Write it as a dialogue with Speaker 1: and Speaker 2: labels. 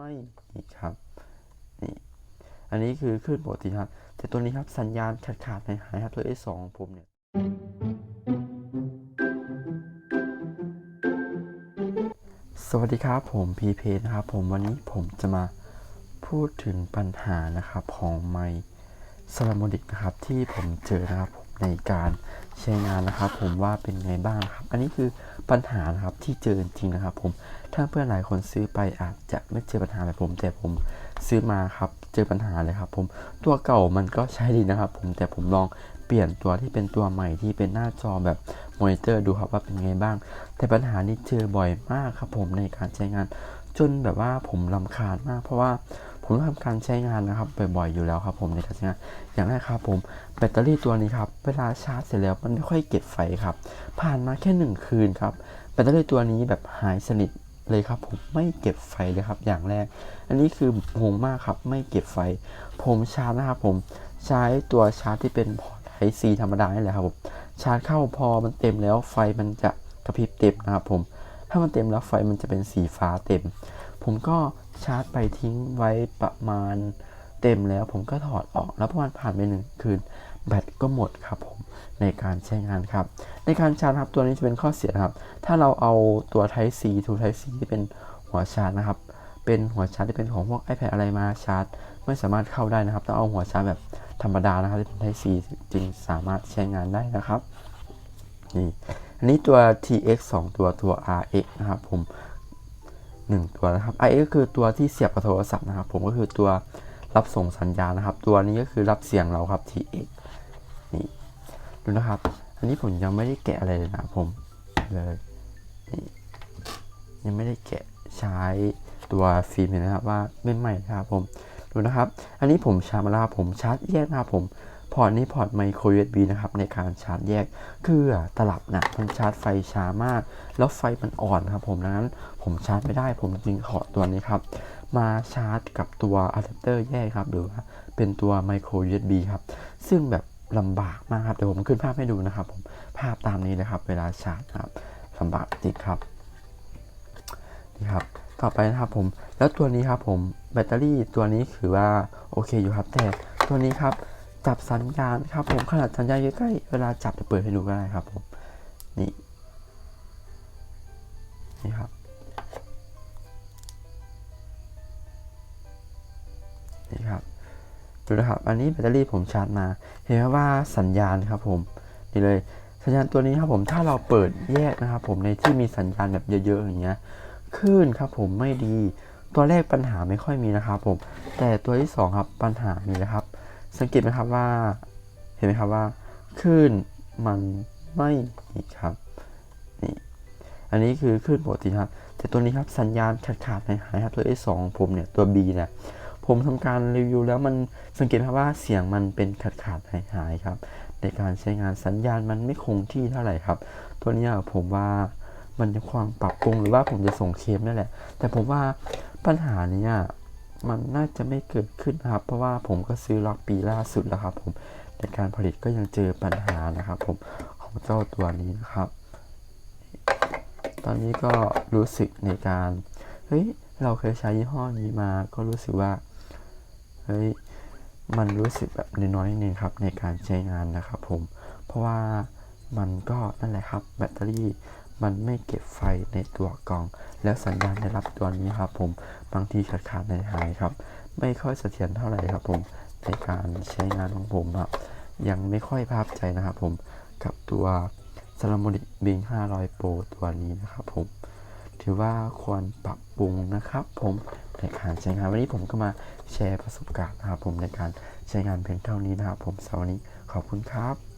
Speaker 1: ไม่มีครับนี่อันนี้คือคลื่นปกติครับ แต่ตัวนี้ครับสัญญาณขาดขาดหายหายครับตัว S2 ของผมเนี่ยสวัสดีครับผมพีเพนะครับผมวันนี้ผมจะมาพูดถึงปัญหานะครับของไมซาลามดิกนะครับที่ผมเจอนะครับผ ในการใช้งานนะครับ ผมว่าเป็นไงบ้างครับ อันนี้คือปัญหานะครับที่เจอจริงนะครับ ผมถ้าเพื่อนหลายคนซื้อไปอาจจะไม่เจอปัญหาแบบผม แต่ผมซื้อมาครับเจอปัญหาเลยครับ ผมตัวเก่ามันก็ใช้ดีนะครับ ผมแต่ผมลองเปลี่ยนตัวที่เป็นตัวใหม่ที่เป็นหน้าจอแบบมอนิเตอร์ดูครับว่าเป็นไงบ้าง แต่ปัญหานี้เจอบ่อยมากครับ ผมในการใช้งานจนแบบว่าผมลำคาญมาก เพราะว่า ผมต้องทำการใช้งานนะครับบ่อยๆอยู่แล้วครับ ผมในการใช้งานอย่างแรกครับผมแบตเตอรี่ตัวนี้ครับเวลาชาร์จเสร็จแล้วมันไม่ค่อยเก็บไฟครับ ผ่านมาแค่หนึ่งคืนครับแบตเตอรี่ตัวนี้แบบหายสนิทเลยครับผมไม่เก็บไฟเลยครับอย่างแรก อันนี้คืองงมากครับไม่เก็บไฟ ผมชาร์จนะครับผมใช้ตัวชาร์จที่เป็นพอร์ตไอซีธรรมดานี่แหละครับผมชาร์จเข้าพอมันเต็มแล้วไฟมันจะกระพริบเต็มนะครับผมถ้ามันเต็มแล้วไฟมันจะเป็นสีฟ้าเต็ม ผมก็ ชาร์จไปทิ้งไว้ประมาณเต็มแล้วผมก็ถอดออกแล้วประมาณผ่านไปหนึ่งคืนแบตก็หมดครับผมในการใช้งานครับ ในการชาร์จครับตัวนี้จะเป็นข้อเสียครับ ถ้าเราเอาตัว Type C to Type C ที่เป็นหัวชาร์จนะครับ เป็นหัวชาร์จที่เป็นของพวก iPad อะไรมาชาร์จ ไม่สามารถเข้าได้นะครับ ต้องเอาหัวชาร์จแบบธรรมดานะครับที่เป็น Type C จึงสามารถใช้งานได้นะครับนี่อันนี้ตัว TX 2 ตัวตัว RX นะครับผม 1 ตัวนะครับ RX ก็คือตัวที่เสียบกับโทรศัพท์นะครับ ผมก็คือตัวรับส่งสัญญาณนะครับ ตัวนี้ก็คือรับเสียงเราครับ TX นี่ดูนะครับ อันนี้ผมยังไม่ได้แกะอะไรเลยนะครับผมเลยนี่ยังไม่ได้แกะใช้ตัวฟิล์มเลยนะครับว่าไม่ใหม่นะครับผมดูนะครับ อันนี้ผมชาร์จมาแล้วครับผมชาร์จแยกนะครับผม พอร์ตนี้พอร์ตไมโคร USB นะครับในการชาร์จแยก คือตลับนะมันชาร์จไฟช้ามาก แล้วไฟมันอ่อนครับผมดังนั้นผมชาร์จไม่ได้ ผมจึงขอตัวนี้ครับ มาชาร์จกับตัวอะแดปเตอร์แยกครับ หรือว่าเป็นตัวไมโคร USB ครับ ซึ่งแบบลำบากมากครับ เดี๋ยวผมขึ้นภาพให้ดูนะครับผมภาพตามนี้เลยครับ เวลาชาร์จครับลำบากจริงครับนี่ครับต่อไปนะครับผมแล้วตัวนี้ครับผมแบตเตอรี่ตัวนี้คือว่าโอเคอยู่ครับแต่ตัวนี้ครับ จับสัญญาณครับผมขนาดสัญญาณใกล้เวลาจับจะเปิดให้ดูก็ได้ครับผมนี่นี่ครับนี่ครับดูนะครับ อันนี้แบตเตอรี่ผมชาร์จมา เห็นไหมว่าสัญญาณครับผมนี่เลยสัญญาณตัวนี้ครับผมถ้าเราเปิดแยกนะครับ ผมในที่มีสัญญาณแบบเยอะๆอย่างเงี้ยคลื่นครับผมไม่ดี ตัวแรกปัญหาไม่ค่อยมีนะครับผม แต่ตัวที่สองครับปัญหามีนะครับ สังเกตไหมครับว่า เห็นไหมครับว่าคลื่นมันไม่มีครับนี่อันนี้คือคลื่นปกติครับ แต่ตัวนี้ครับสัญญาณขาดขาดหายหายครับตัว S2 ของผมเนี่ยตัว B เนี่ยผมทำการรีวิวแล้วมันสังเกตครับว่าเสียงมันเป็นขาดขาดหายหายครับ ในการใช้งานสัญญาณมันไม่คงที่เท่าไหร่ครับ ตัวนี้ผมว่ามันจะความปรับปรุงหรือว่าผมจะส่งเคมนั่นแหละ แต่ผมว่าปัญหานี้ มันน่าจะไม่เกิดขึ้นนะครับ เพราะว่าผมก็ซื้อล็อกปีล่าสุดแล้วครับ ผมในการผลิตก็ยังเจอปัญหานะครับ ผมของเจ้าตัวนี้นะครับ ตอนนี้ก็รู้สึกในการเฮ้ยเราเคยใช้ยี่ห้อนี้มาก็รู้สึกว่าเฮ้ยมันรู้สึกแบบน้อยๆนึงครับในการใช้งานนะครับ ผมเพราะว่ามันก็นั่นแหละครับ แบตเตอรี่ มันไม่เก็บไฟในตัวกล่อง แล้วสัญญาณได้รับตัวนี้ครับผมบางทีขาดขาดในหายครับ ไม่ค่อยเสถียรเท่าไหร่ครับผมในการใช้งานของผมครับยังไม่ค่อยภาพใจนะครับผมกับตัว s a l a m o n i c Bing 500 Pro ตัวนี้นะครับผมถือว่าควรปรับปรุงนะครับ ผมในการใช้งานวันนี้ผมก็มาแชร์ประสบการณ์นะครับผมในการใช้งานเพียงเท่านี้นะครับผมสำหรับวันนี้ขอบคุณครับ